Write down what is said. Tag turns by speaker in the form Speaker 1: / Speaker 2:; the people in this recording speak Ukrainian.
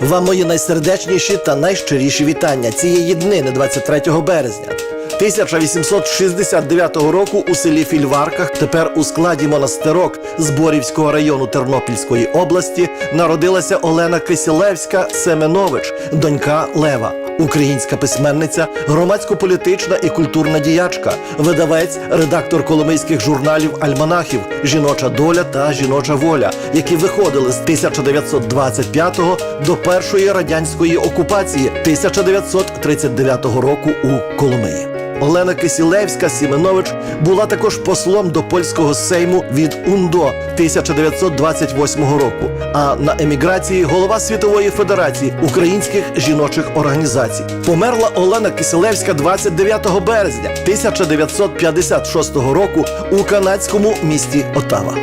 Speaker 1: Вам мої найсердечніші та найщиріші вітання цієї днини 23 березня. 1869 року у селі Фільварках, тепер у складі монастирок Зборівського району Тернопільської області, народилася Олена Кисілевська Семенович, донька Лева, українська письменниця, громадсько-політична і культурна діячка, видавець, редактор коломийських журналів Альманахів, Жіноча доля та Жіноча воля, які виходили з 1925 до першої радянської окупації 1939 року у Коломиї. Олена Кисілевська Сіменович була також послом до польського сейму від УНДО 1928 року. А на еміграції голова світової федерації українських жіночих організацій. Померла Олена Кисілевська 29 березня 1956 року у канадському місті Отава.